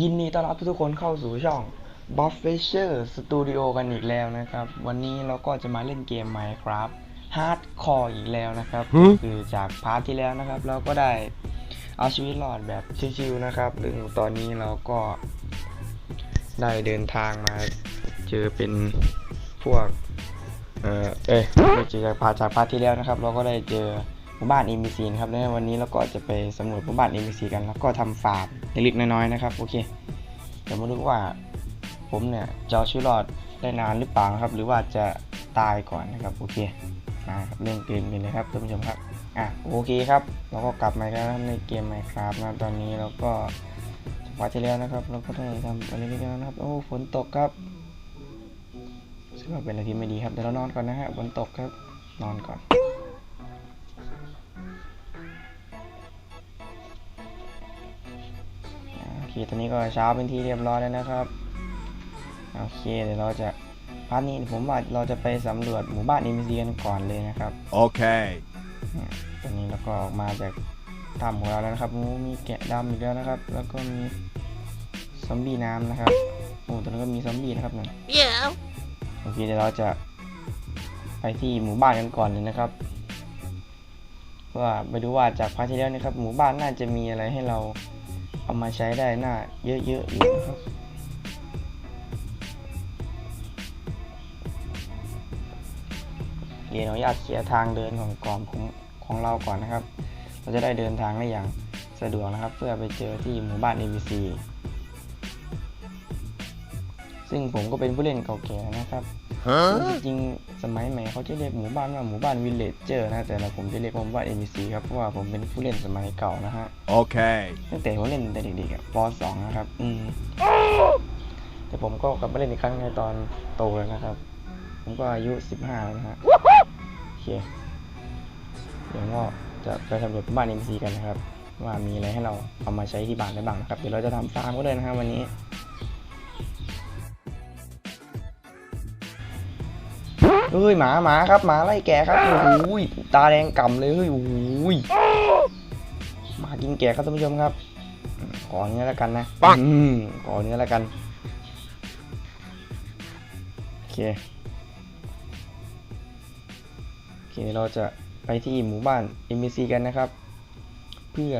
ยินดีต้อนรับทุกคนเข้าสู่ช่อง Buff Fisher Studio กันอีกแล้วนะครับ วันนี้เราก็จะมาเล่นเกม Minecraft Hardcore อีกแล้วนะครับหืก็อคือจากพาร์ทที่แล้วนะครับ เราก็ได้เอาชีวิตรอดแบบชิวๆนะครับซึ่งตอนนี้เราก็ได้เดินทางมาเจอเป็นพวก เออเอ้ยไม่เจอจากพาร์ทจากพาร์ทที่แล้วนะครับ เราก็ได้เจอห มู่บ้าน NPC นะครับในวันนี้เราก็จะไปสำรวจหมู่บ้าน NPC กันแล้วก็ทำฟาร์มเล็กๆน้อยๆนะครับโอเคเดี๋ยวมาดูว่าผมเนี่ยจะชีวิตรอดได้นานหรือเปล่าครับ หรือว่าจะตายก่อนนะครับโอเคมาครับเล่นเกมกันเลยครับท่านผู้ชมครับอะโอเคครับเราก็กลับมาแล้วในเกม Minecraft นะตอนนี้เราก็จากพาร์ทที่แล้วนะครับเราก็ได้ทำอะไรกันนะครับโอ้ฝนตกครับซึ่งเป็นอะไรที่ไม่ดีครับเดี๋ยวเรานอนก่อนนะฮะฝนตกครับนอนก่อน เคตอนนี้ก็เช้าเป็นที่เรียบร้อยแล้วนะครับโอเคเดี๋ยวเราจะพาร์ทนี้ผมว่าเราจะไปสำรวจหมู่บ้าน NPC กันก่อนเลยนะครับ Okay. ตอนนี้เราก็ออกมาจากถ้ำของเราแล้วนะครับโอ้มีแกะดำอีกแล้วนะครับ แล้วก็มีซอมบี้น้ำนะครับโอ้ตอนนั้นก็มีซอมบี้นะครับนั่น Yeah. โอเคเดี๋ยวเราจะไปที่หมู่บ้านกันก่อนเลยนะครับว่าไปดูว่าจากพาร์ทที่แล้วนะครับ หมู่บ้านน่าจะมีอะไรให้เรา เอามาใช้ได้หน่าเยอะๆอยู่นะครับเดี๋ยวเราอยากเคลียร์ทางเดินของกองของของเราก่อนนะครับ เราจะได้เดินทางได้อย่างสะดวกนะครับ เพื่อไปเจอที่หมู่บ้าน ABC ซึ่งผมก็เป็นผู้เล่นเก่าแก่นะครับ Huh? จริงๆสมัยใหม่เขาจะเรียกหมู่บ้านว่าหมู่บ้านวิลเลจเจอร์นะแต่ละผมจะเรียกว่าหมู่บ้าน NPC ครับเพราะว่าผมเป็นผู้เล่นสมัยเก่านะฮะ Okay. ตั้งแต่ผมเล่นแต่เด็กๆอะป .2 นะครับอืมแต่ผมก็กลับมาเล่นอีกครั้งในตอนโตแล้วนะครับ ผมก็อายุ 15 แล้วนะฮะโอเคเดี๋ยวก็จะไปสำรวจหมู่บ้าน NPC กันนะครับ ว่ามีอะไรให้เราเอามาใช้ที่บ้านได้บ้างนะครับเดี๋ยวเราจะทำฟาร์มก็เลยนะครับวันนี้ เฮ้ยหมาหมาครับหมาไล่แกะครับโอ้โหยตาแดงก่ำเลยเฮ้ยโอ้โหยหมากินแกะครับท่านผู้ชมครับอืมขอเนื้อแล้วกันนะปังอืมขอเนื้อแล้วกันโอเคโอเคเราจะไปที่หมู่บ้าน NPC กันนะครับ เพื่อ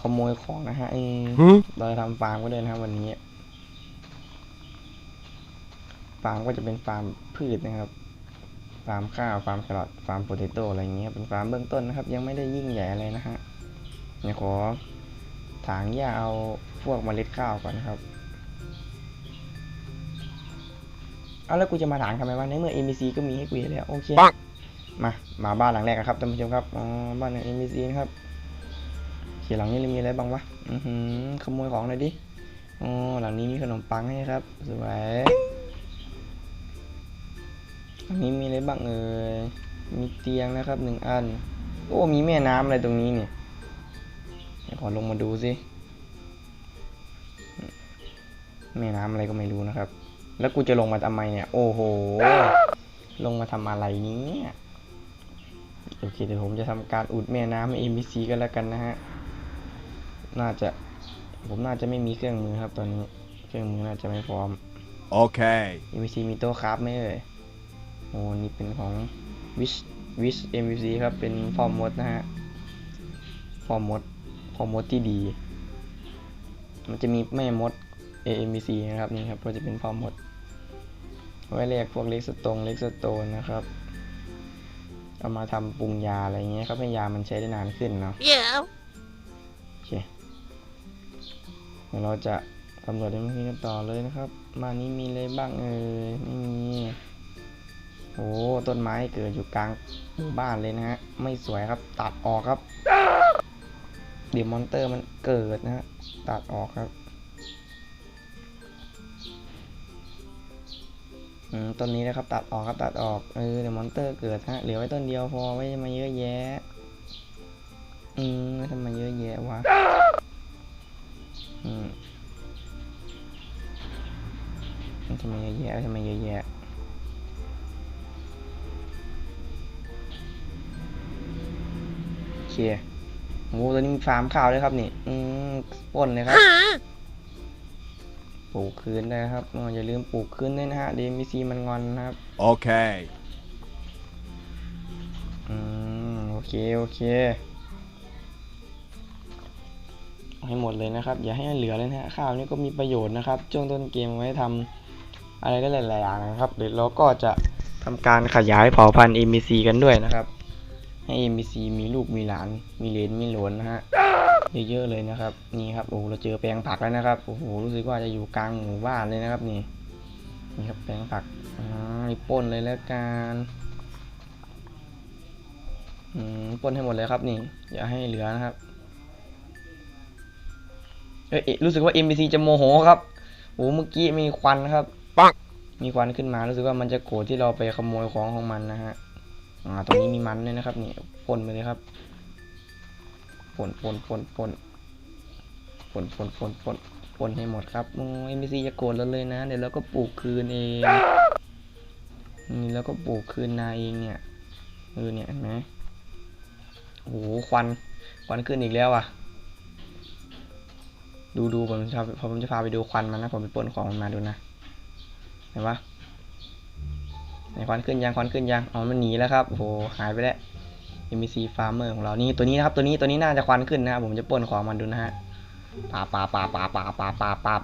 ขโมยของนะฮะเออ Huh? เราจะทำฟาร์มก็เลยนะครับวันนี้ฟาร์มก็จะเป็นฟาร์มพืชนะครับ ฟาร์มข้าว ฟาร์มแครอท ฟาร์มโพเตโต้อะไรอย่างเงี้ย เป็นฟาร์มเบื้องต้นนะครับ ยังไม่ได้ยิ่งใหญ่อะไรนะฮะเดี๋ยวขอถางหญ้าเอาพวกเมล็ดข้าวก่อนนะครับ เอาแล้วกูจะมาถางทำไมวะ ในเมื่อ NPC ก็มีให้กูอยู่แล้ว โอเคปังมา มาบ้านหลังแรกกันครับท่านผู้ชมครับ อ๋อ บ้านของ NPC นะครับเขียนหลังนี้มีอะไรบ้างวะ อือหือขโมยของหน่อยดิ อ๋อ หลังนี้มีขนมปังให้ครับ สวย อันนี้มีอะไรบ้างเอ่ย มีเตียงนะครับหนึ่งอัน โอ้ มีแม่น้ำอะไรตรงนี้เนี่ยเดี๋ยวขอลงมาดูสิ แม่น้ำอะไรก็ไม่รู้นะครับ แล้วกูจะลงมาทำไมเนี่ย โอ้โห ลงมาทำอะไรเนี้โอเคเดี๋ยวผมจะทำการอุดแม่น้ำให้ NPC กันแล้วกันนะฮะ น่าจะ ผมน่าจะไม่มีเครื่องมือครับตอนนี้ เครื่องมือน่าจะไม่พร้อม Okay. MVC มีโต๊ะครับไหมเอ่ย โอ้นี่เป็นของ Wish Wish MVC ครับ เป็นฟอร์มมดนะฮะ ฟอร์มมด ฟอร์มมดที่ดี มันจะมีแม่มด AMVC นะครับนี่ครับก็จะเป็นฟอร์มมด ไว้เรียกพวกเล็กสโตงเล็กสโตนนะครับ เอามาทำปรุงยาอะไรเงี้ยครับให้ยามันใช้ได้นานขึ้นเนาะ Yeah. โอเคเดี๋ยวเราจะสำรวจในนี้กันต่อเลยนะครับบ้านนี้มีอะไรบ้างเอ่ยไม่มี โอ้ต้นไม้เกิดอยู่กลางหมู่บ้านเลยนะฮะ ไม่สวยครับ ตัดออกครับ เดี๋ยวมอนเตอร์มันเกิดนะฮะ ตัดออกครับอืมต้นนี้นะครับ ตัดออกครับตัดออกเออเดี๋ยวมอนเตอร์เกิดฮะเหลือไว้ต้นเดียวพอไว้มาเยอะแยะ อืมทำไมเยอะแยะวะอืมมันทำไมเยอะแยะทำไมเยอะแยะ เคโอ้โอ้ตอนนี้มีฟาร์มข้าวด้วยครับนี่ อืมปล้นเลยครับ ปลูกคืนได้ครับอ๋ออย่าลืมปลูกคืนด้วยนะฮะเดมิซีมันงอนนะครับ Okay. อืมโอเค โอเคเอาให้หมดเลยนะครับ อย่าให้เหลือเลยนะฮะ ข้าวนี่ก็มีประโยชน์นะครับ ช่วงต้นเกมเอาไว้ทำอะไรก็หลายๆอย่างนะครับ เดี๋ยวเราก็จะทำการขยายเผ่าพันธุ์ MBC กันด้วยนะครับ ให้ MBC มีลูกมีหลาน มีเหลนมีหลนนะฮะเยอะๆเลยนะครับ นี่ครับโอ้โหเราเจอแปลงผักแล้วนะครับโอ้โหรู้สึกว่าจะอยู่กลางหมู่บ้านเลยนะครับนี่นี่ครับแปลงผักอ่านี่ปล้นเลยแล้วกันอืมปล้นให้หมดเลยครับนี่อย่าให้เหลือนะครับเอ้ยเอ๊ะรู้สึกว่า MBC จะโมโหครับโอ้เมื่อกี้มีควันครับปังมีควันขึ้นมารู้สึกว่ามันจะโกรธที่เราไปขโมยของของมันนะฮะ อ่าตรงนี้มีมันด้วยนะครับนี่ปนไปเลยครับปนปนปนปนปนปนปนปนปนให้หมดครับโอ้ MBC จะโกรธเราเลยนะ เดี๋ยวเราก็ปลูกคืนเองนี่แล้วก็ปลูกคืนนาเองเนี่ยเออเนี่ยเห็นไหมโอ้โหควันควันขึ้นอีกแล้วอะ ดูดูผมจะพอผมจะพาไปดูควันมันนะ ผมไปปนของมันมาดูนะเห็นปะ ไหนควันขึ้นยังควันขึ้นยังอ๋อมันหนีแล้วครับโอ้โหหายไปแล้ว MBC Farmer ของเรานี่ตัวนี้นะครับตัวนี้ตัวนี้น่าจะควันขึ้นนะครับผมจะปล้นของมันดูนะฮะปาปาปาปาปาปาปาปา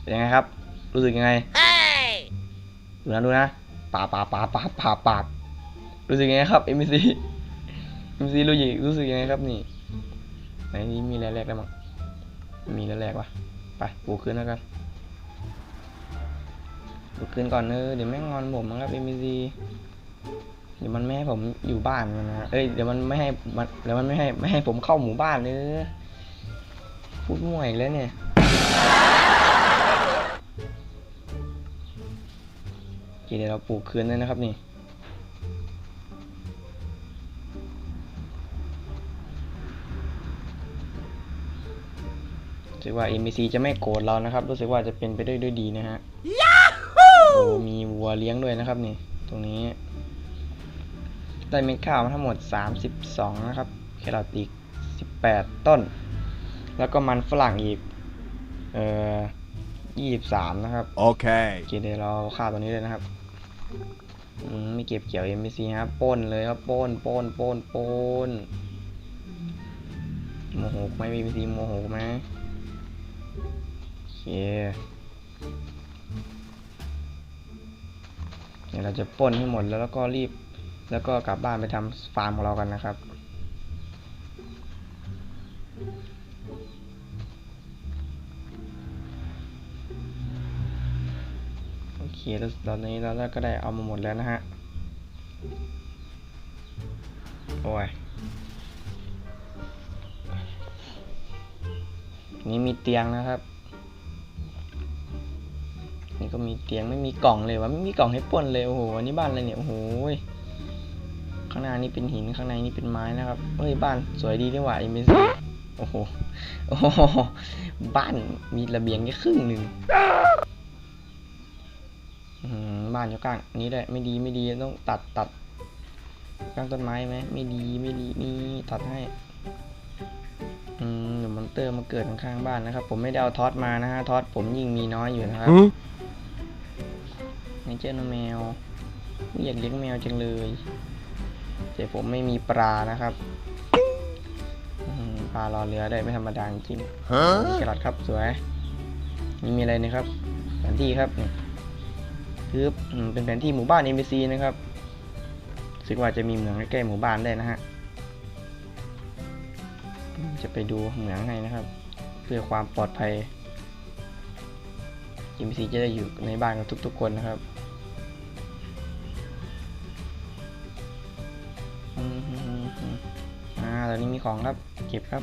เป็นยังไงครับ รู้สึกยังไงดูนะดูนะปาปาปาปาปาปารู้สึกยังไงครับ MBC มิซีรู้ยิรู้สึกยังไงครับนี่ไหนนี้มีแร่แรกแล้วมั้งมีแร่แรกวะไปปูขึ้นแล้วกัน ปลูกขึ้นก่อนเออเดี๋ยวแม่งงอนผมมั้งครับเอ็มซีเดี๋ยวมันไม่ให้ผมอยู่บ้านมันนะเอ้ยเดี๋ยวมันไม่ให้มันเดี๋ยวมันไม่ให้ไม่ให้ผมเข้าหมู่บ้านเลยพูดมั่วอีกแล้วเนี่ยเคเดี๋ยวเราปลูกคืนเลยนะครับนี่รู้สึกว่า NPC จะไม่โกรธเรานะครับ รู้สึกว่าจะเป็นไปด้วยด้วยดีนะฮะ โอ้มีวัวเลี้ยงด้วยนะครับนี่ ตรงนี้ ได้เม็ดข้าวมาทั้งหมด 32 นะครับ แครอทอีก 18 ต้น แล้วก็มันฝรั่งอีก เอ่อ23 นะครับ Okay. โอเคเดี๋ยวเราข้าวตัวนี้เลยนะครับอืมไม่เก็บเกี่ยว NPC ครับปล้นเลยครับปล้นปล้นปล้นปล้นโมโหไหม NPC โมโหไหมโอเค เดี๋ยวเราจะปล้นให้หมดแล้วแล้วก็รีบ แล้วก็กลับบ้านไปทำฟาร์มของเรากันนะครับโอเคแล้วตอนนี้เราก็ได้เอามาหมดแล้วนะฮะโอ้ยนี่มีเตียงนะครับ นี่ก็มีเตียงไม่มีกล่องเลยวะไม่มีกล่องให้ปล้นเลยโอ้โหอันนี้บ้านอะไรเนี่ยโอ้โหข้างหน้านี่เป็นหินข้างในนี่เป็นไม้นะครับเฮ้ยบ้านสวยดีด้วยว่ะเอ็มซีโอ้โหโอ้โหบ้านมีระเบียงแค่ครึ่งหนึ่งบ้านอยู่กลางนี้ได้ไม่ดีไม่ดีต้องตัดตัดกลางต้นไม้ไหมไม่ดีไม่ดีนี่ตัดให้อืมเดี๋ยวมอนเตอร์มาเกิดข้างๆบ้านนะครับ ผมไม่ได้เอาทอสมานะฮะทอสผมยิ่งมีน้อยอยู่นะครับ Huh? ในเจ้าน้องแมวอยากเลี้ยงแมวจังเลยแต่ผมไม่มีปลานะครับอืมปลารอเรือได้ไม่ธรรมดาจริงๆ Huh? แครอทครับสวยนี่มีอะไรเนะครับ แผนที่ครับนี่คืออืมเป็นแผนที่หมู่บ้าน NPC นะครับรู้สึกว่าจะมีเหมืองใกล้ๆหมู่บ้านได้วยนะฮะอืมจะไปดูเหมืองให้นะครับ เพื่อความปลอดภัย NPC จะได้อยู่ในบ้านกับทุกๆคนนะครับ ตอนนี้มีของครับ เก็บครับ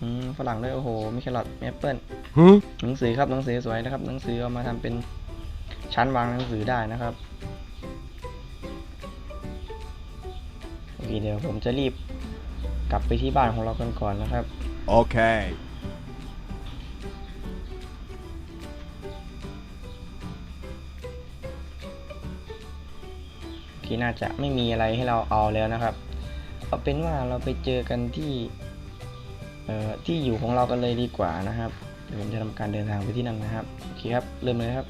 อืมฝรั่งด้วยโอ้โหมีแครอทมีแอปเปิ้ล Huh? หนังสือครับหนังสือสวยนะครับ หนังสือเอามาทำเป็นชั้นวางหนังสือได้นะครับโอเคเดี๋ยวผมจะรีบกลับไปที่บ้านของเรากันก่อนนะครับ Okay. โอเคน่าจะไม่มีอะไรให้เราเอาแล้วนะครับ เอาเป็นว่าเราไปเจอกันที่เอ่อที่อยู่ของเรากันเลยดีกว่านะครับเดี๋ยวผมจะทำการเดินทางไปที่นั่นนะครับโอเคครับเริ่มเลยครับ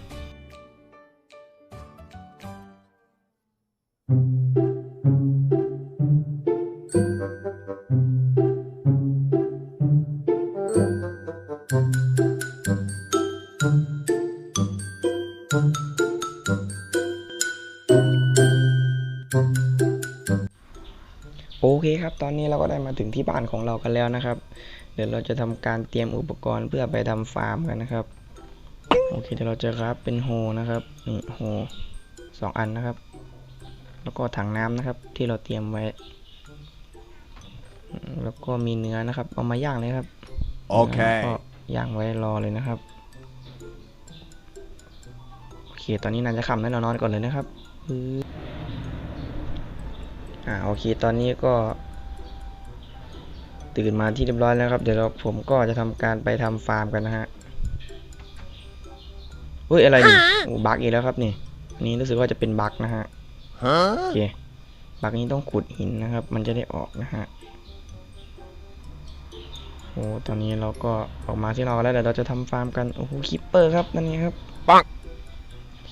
โอเคครับ ตอนนี้เราก็ได้มาถึงที่บ้านของเรากันแล้วนะครับ เดี๋ยวเราจะทำการเตรียมอุปกรณ์เพื่อไปทำฟาร์มกันนะครับ โอเคเดี๋ยวเราจะครับเป็นโฮนะครับนี่โฮสองอันนะครับ แล้วก็ถังน้ำนะครับ ที่เราเตรียมไว้อืมแล้วก็มีเนื้อนะครับ เอามาย่างเลยครับ Okay. ก็ย่างไว้รอเลยนะครับโอเคตอนนี้นานจะค่ำแล้วเรานอนก่อนเลยนะครับปึ๊บ อ่าโอเคตอนนี้ก็ ตื่นมาที่เรียบร้อยแล้วครับ เดี๋ยวเราผมก็จะทำการไปทำฟาร์มกันนะฮะเฮ้ยอะไรนี่โอ้บักอีกแล้วครับนี่อันนี้รู้สึกว่าจะเป็นบักนะฮะโอ Huh? เคบักนี้ต้องขุดหินนะครับ มันจะได้ออกนะฮะโอ้ตอนนี้เราก็ออกมาที่เราแล้วเดี๋ยวเราจะทำฟาร์มกัน โอ้โหคิปเปอร์ครับนั่นไงครับปัง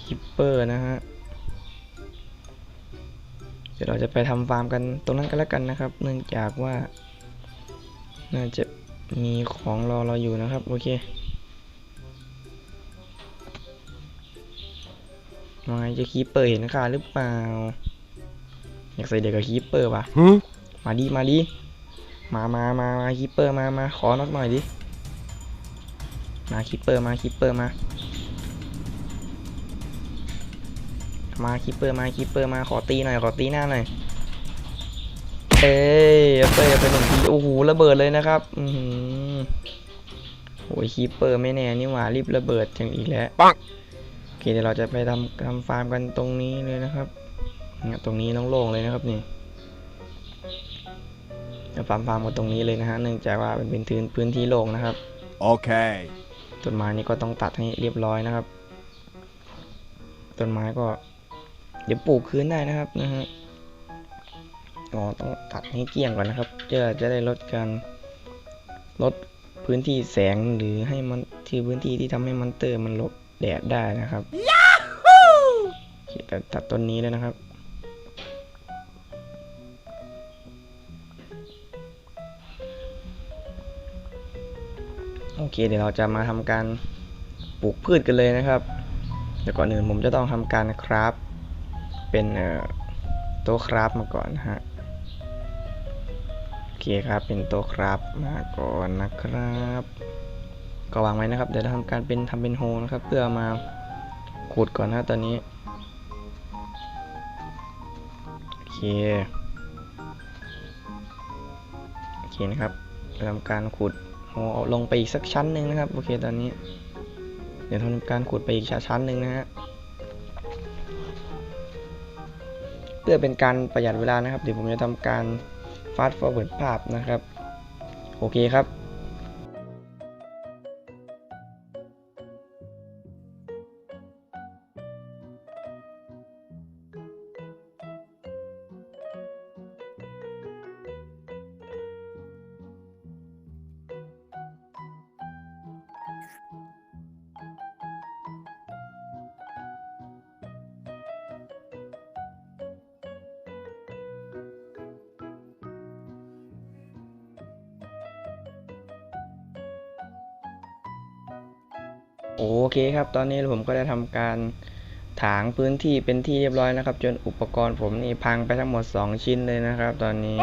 คิปเปอร์นะฮะ เดี๋ยวเราจะไปทำฟาร์มกันตรงนั้นกันแล้วกันนะครับ เนื่องจากว่า น่าจะมีของรอเราอยู่นะครับ โอเคมาไงจะคีปเปอร์เห็นค่าหรือเปล่า อยากใส่เด็กกับคีปเปอร์ป่ะ Huh? มาดิมาดิมามามามาคีปเปอร์มามาขอนักหน่อยดิ มาคีปเปอร์มาคีปเปอร์มา มาคีปเปอร์มาคีปเปอร์มาขอตีหน่อยขอตีหน้าหน่อยเอ้ยเอาไปเอาไปหนึ่งทีโอ้โหระเบิดเลยนะครับอือหือโอ้ยคีปเปอร์ไม่แน่นี่หว่ารีบระเบิดจังอีกแล้วปังโอเคเดี๋ยวเราจะไปทำทำฟาร์มกันตรงนี้เลยนะครับเนี่ยตรงนี้โล่งๆเลยนะครับนี่จะฟาร์มฟาร์มกันตรงนี้เลยนะฮะเนื่องจากว่าเป็นพื้นพื้นที่โล่งนะครับ Okay. ต้นไม้นี่ก็ต้องตัดให้เรียบร้อยนะครับต้นไม้ก็ เดี๋ยวปลูกคืนได้นะครับนะฮะอ๋อต้องตัดให้เกลี้ยงก่อนนะครับจะจะได้ลดการลดพื้นที่แสงหรือให้มันที่พื้นที่ที่ทำให้มันเตอร์มันหลบแดดได้นะครับโอเคตัดตัดต้นนี้เลยนะครับ โอเคเดี๋ยวเราจะมาทำการปลูกพืชกันเลยนะครับเดี๋ยวก่อนอื่นผมจะต้องทำการคราฟ เป็นโต๊ะคราฟมาก่อนนะฮะโอเคครับเป็นโต๊ะคราฟมาก่อนนะครับก็วางไว้นะครับเดี๋ยวเราทำการเป็นทำเป็นโฮนะครับ เพื่อมาขุดก่อนนะตอนนี้โอเคโอเคนะครับเราทำการขุดโอ้เอาลงไปอีกสักชั้นหนึ่งนะครับโอเคตอนนี้ เดี๋ยวทำการขุดไปอีกชั้นหนึ่งนะฮะ พื่อเป็นการประหยัดเวลานะครับ เดี๋ยวผมจะทำการฟาสต์ฟอร์เวิร์ดภาพนะครับ โอเคครับ โอเคครับ ตอนนี้ผมก็ได้ทำการถางพื้นที่เป็นที่เรียบร้อยนะครับ จนอุปกรณ์ผมนี่พังไปทั้งหมด 2 ชิ้นเลยนะครับ ตอนนี้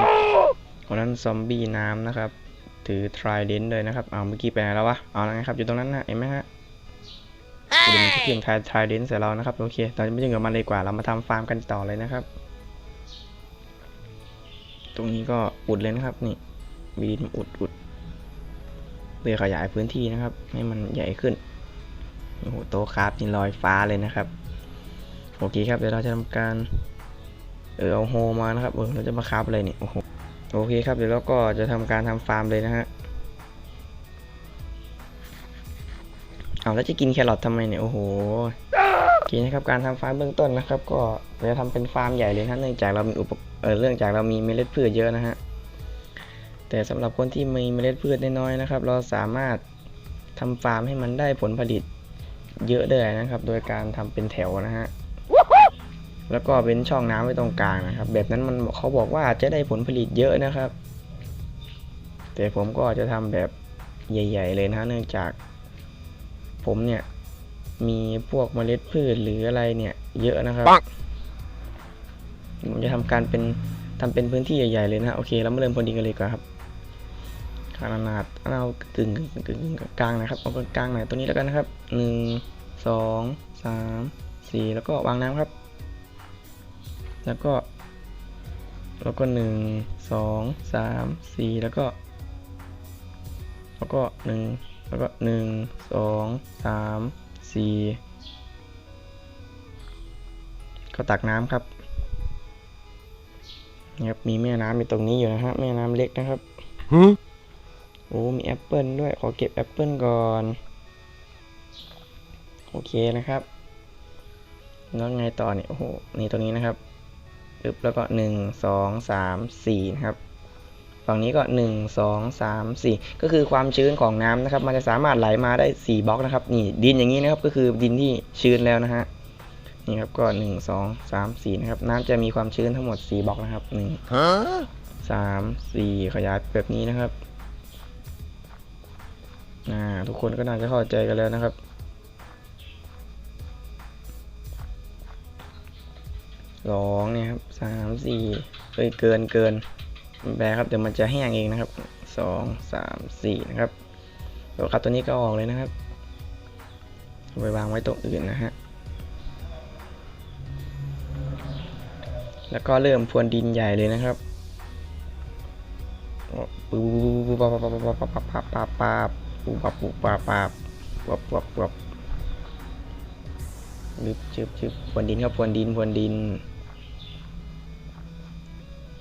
คนนั้นซอมบี้น้ำนะครับ ถือทรายเดนเลยนะครับเอาเมื่อกี้ไปไหนแล้ววะเอาแล้วไงครับอยู่ตรงนั้นนะเห็นไหมฮะเดี๋ยวมันจะเพียงทายทรายเดนใส่เรานะครับโอเคตอนนี้ไม่ยุ่งกับมันเลยกว่าเรามาทำฟาร์มกันต่อเลยนะครับ ตรงนี้ก็อุดเลยนะครับนี่มีนอุดอุดเพื่อขยายพื้นที่นะครับ ให้มันใหญ่ขึ้น โอ้โหโตะคราฟนี่ลอยฟ้าเลยนะครับ โอเคครับเดี๋ยวเราจะทำการเออเอาโฮมานะครับเออเราจะมาคราฟอะไรเนี่ยโอ้โหโอเคครับเดี๋ยวเราก็จะทำการทำฟาร์มเลยนะฮะเอาแล้วจะกินแครอททำไมเนี่ยโอ้โหเคนะครับการทำฟาร์มเบื้องต้นนะครับ ก็เราจะทำเป็นฟาร์มใหญ่เลยนะเนื่องจากเรามีอุปเออเรื่องจากเรามีเมล็ดพืชเยอะนะฮะแต่สำหรับคนที่มีเมล็ดพืชน้อยๆนะครับ เราสามารถทำฟาร์มให้มันได้ผลผลิต เยอะได้นะครับ โดยการทำเป็นแถวนะฮะแล้วก็เป็นช่องน้ำไว้ตรงกลางนะครับ แบบนั้นมันเขาบอกว่าจะได้ผลผลิตเยอะนะครับ แต่ผมก็จะทำแบบใหญ่ ๆ เลยนะฮะเนื่องจาก ผมเนี่ยมีพวกเมล็ดพืชหรืออะไรเนี่ยเยอะนะครับผมจะทำการเป็นทำเป็นพื้นที่ใหญ่ๆเลยนะฮะโอเคเรามาเริ่มพนดินกันเลยก่อนครับ ขนาดเอากึ่งกึ่งกลางนะครับเอากลางหน่อยตัวนี้แล้วกันนะครับหนึ่งสองสามสี่แล้วก็วางน้ำครับ แล้วก็ แล้วก็หนึ่งสองสามสี่แล้วก็ แล้วก็หนึ่งแล้วก็หนึ่งสองสามสี่ก็ตักน้ำครับครับมีแม่น้ำอยู่ตรงนี้อยู่นะฮะแม่น้ำเล็กนะครับ โอ้ มีแอปเปิลด้วย ขอเก็บแอปเปิลก่อน โอเคนะครับ แล้วไงต่อเนี่ย โอ้โห นี่ตรงนี้นะครับปึ๊บแล้วก็หนึ่งสองสามสี่นะครับ ฝั่งนี้ก็หนึ่งสองสามสี่ก็คือความชื้นของน้ำนะครับ มันจะสามารถไหลมาได้สี่บล็อกนะครับ นี่ดินอย่างนี้นะครับ ก็คือดินที่ชื้นแล้วนะฮะ นี่ครับ ก็หนึ่งสองสามสี่นะครับ น้ำจะมีความชื้นทั้งหมดสี่บล็อกนะครับหนึ่งสามสี่ขยายแบบนี้นะครับ อ่าทุกคนก็น่าจะเข้าใจกันแล้วนะครับ สองเนี่ยครับสามสี่เอ้ยเกินเกินไม่เป็นไรครับเดี๋ยวมันจะแห้งเองนะครับสองสามสี่นะครับเดี๋ยวครับตัวนี้ก็ออกเลยนะครับไปวางไว้ตรงอื่นนะฮะแล้วก็เริ่มพรวนดินใหญ่เลยนะครับปูปูปาปาปาปาปาปาปาปา ปาปูปาปูปาปาปับปับปับจึบจึบจึบพรวนดินครับพรวนดินพรวนดิน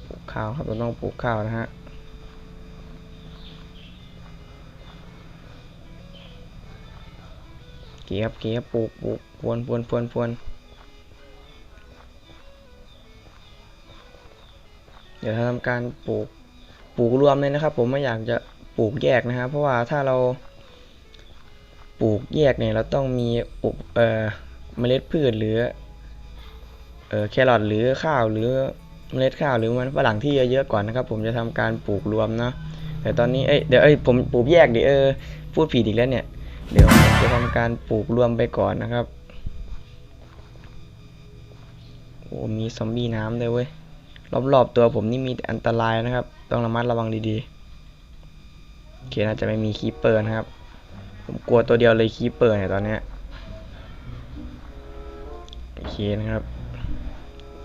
ปลูกข้าวครับเราต้องปลูกข้าวนะฮะเกียบเกียบปลูกปลูกพวนพวนพวนพวนเดี๋ยวทำการปลูกปลูกรวมเลยนะครับ ผมไม่อยากจะ ปลูกแยกนะครับ เพราะว่าถ้าเราปลูกแยกเนี่ยเราต้องมีอุปเอ่อเมล็ดพืชหรือเอ่อแครอทหรือข้าวหรือเมล็ดข้าวหรือมันฝรั่งที่เยอะๆก่อนนะครับ ผมจะทำการปลูกรวมเนาะแต่ตอนนี้เอ้ยเดี๋ยวเอ้ยผมปลูกแยกดิเออพูดผิดอีกแล้วเนี่ย เดี๋ยวจะทำการปลูกรวมไปก่อนนะครับโอ้มีซอมบี้น้ำด้วยเว้ยรอบๆตัวผมนี่มีอันตรายนะครับ ต้องระมัดระวังดีๆ โอเคน่าจะไม่มีคีปเปอร์นะครับ ผมกลัวตัวเดียวเลยคีปเปอร์เนี่ยตอนเนี้ยโอเคนะครับ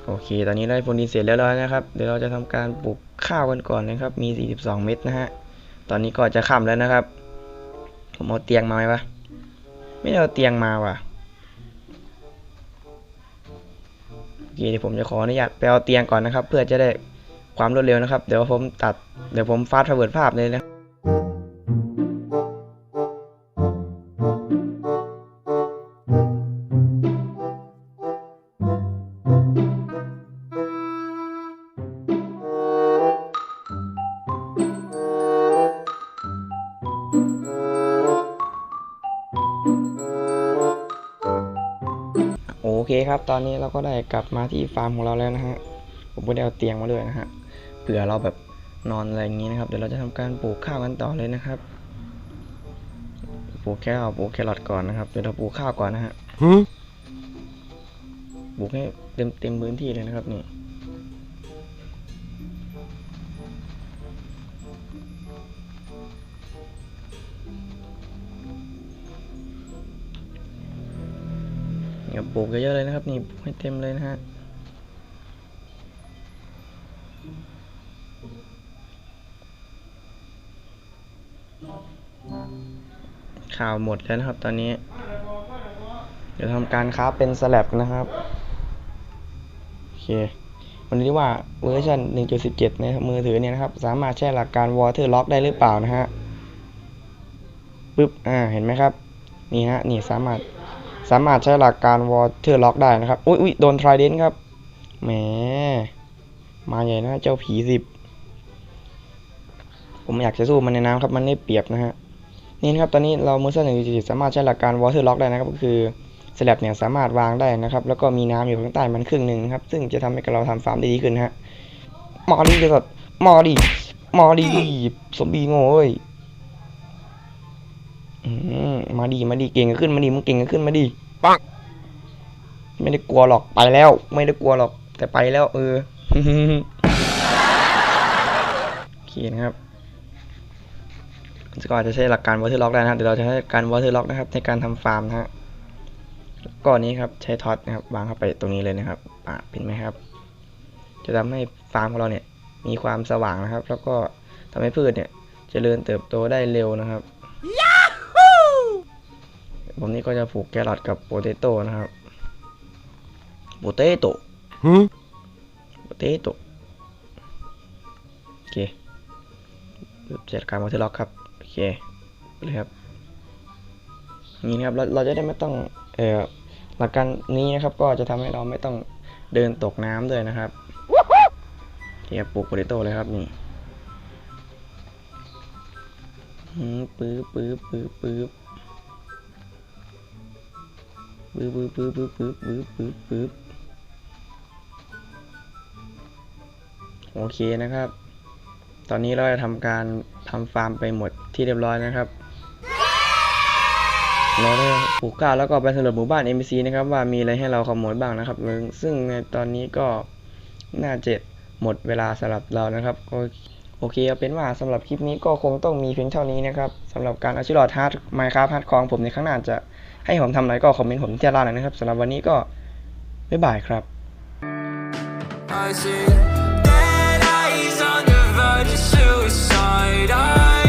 โอเค ตอนนี้ได้พรวนดินเสร็จแล้วนะครับ เดี๋ยวเราจะทำการปลูกข้าวกันก่อนนะครับ มี 42 เม็ดนะฮะ ตอนนี้ก็จะค่ำแล้วนะครับ ผมเอาเตียงมาไหมวะ ไม่ได้เอาเตียงมาว่ะโอเคเดี๋ยวผมจะขออนุญาตไปเอาเตียงก่อนนะครับ เพื่อจะได้ความรวดเร็วนะครับ เดี๋ยวผมตัด เดี๋ยวผมฟาดเวิร์ดภาพเลยนะ เคครับ ตอนนี้เราก็ได้กลับมาที่ฟาร์มของเราแล้วนะฮะ ผมก็ได้เอาเตียงมาด้วยนะฮะ เผื่อเราแบบนอนอะไรอย่างนี้นะครับ เดี๋ยวเราจะทำการปลูกข้าวกันต่อเลยนะครับ ปลูกแค่เอาปลูกแครอทก่อนนะครับ เดี๋ยวเราปลูกข้าวก่อนนะฮะปลูกให้เต็มเต็มพื้นที่เลยนะครับนี่ นี่ยปลูกเยอะเลยนะครับ นี่ปลูกให้เต็มเลยนะฮะข่าวหมดแล้วนะครับ ตอนนี้ เดี๋ยวทำการค้าเป็นสแลบนะครับโอเควันนี้ว่าเวอร์ชัน1.17 ในมือถือเนี่ยนะครับ สามารถใช้หลักการ water lock ได้หรือเปล่านะฮะปึ๊บอ่าเห็นไหมครับ นี่ฮะ นี่สามารถ สามารถใช้หลักการวอเทอร์ล็อกได้นะครับ อุ้ยอุ้ยโดนทร i เดนครับ แหม มาใหญ่นะเจ้าผีสิบ ผมอยากจะสู้มันในน้ำครับ มันได้เปรียบนะฮะ นี่นะครับ ตอนนี้เรามือเส้นหนึ่งสามารถใช้หลักการวอเทอร์ล็อกได้นะครับ ก็คือสแลบเนี่ยสามารถวางได้นะครับ แล้วก็มีน้ำอยู่ข้างใต้มันครึ่งหนึ่งนะครับ ซึ่งจะทำให้เราทำฟาร์มได้ดีขึ้นนะฮะมาดีจะสัตว์มาดีมาดีสมบีโง่เอ้ย มมาดีมาดีเก่งขึ้นมาดีมึงเก่งขึ้นมาดีปังไม่ได้กลัวหรอกไปแล้ว ไม่ได้กลัวหรอกแต่ไปแล้ว เออโอเคนะครับก็อาจจะใช้หลักการวอเทอร์ล็อกได้นะครับเดี๋ยวเราจะใช้การวอเทอร์ล็อกนะครับ ในการทำฟาร์มนะฮะก้อนนี้ครับใช้ท็อตนะครับวางเข้าไปตรงนี้เลยนะครับอ่าเป็นไหมครับ จะทำให้ฟาร์มของเราเนี่ย มีความสว่างนะครับ แล้วก็ทำให้พืชเนี่ยจเจริญเติบโตได้เร็วนะครับ ผมนี่ก็จะปลูกแครอทกับโปเตโต้นะครับโปเตโต้ Huh? โปเตโต้โอเคเสร็จการวอเทอร์ล็อกครับโอเคไปเลยครับนี่นะครับเราเราจะได้ไม่ต้องเอ่อหลักการนี้นะครับก็จะทำให้เราไม่ต้องเดินตกน้ำด้วยนะครับโอเคครับปลูกโปเตโต้เลยครับนี่อืมปื๊บปื๊บปื๊บปื๊บ ปื๊บปื๊บปื๊บปื๊บปื๊บปื๊บปื๊บปื๊บโอเคนะครับ ตอนนี้เราจะทำการทำฟาร์มไปหมดที่เรียบร้อยนะครับ เราได้ปลูกข้าวแล้วก็ไปสำรวจหมู่บ้าน NPC นะครับว่ามีอะไรให้เราขโมยบ้างนะครับซึ่งในตอนนี้ก็น่าจะหมดเวลาสำหรับเรานะครับก็โอเคเอาเป็นว่าสำหรับคลิปนี้ก็คงต้องมีเพียงเท่านี้นะครับสำหรับการอาชีวิตรอดฮาร์ดไมค์ครับฮาร์ดของผมในข้างหน้าจะ ให้ผมทำอะไรก็คอมเมนต์ผมที่ด้านล่างนะครับสำหรับวันนี้ก็บ๊ายบายครับ I see dead eyes on the verge of suicide. I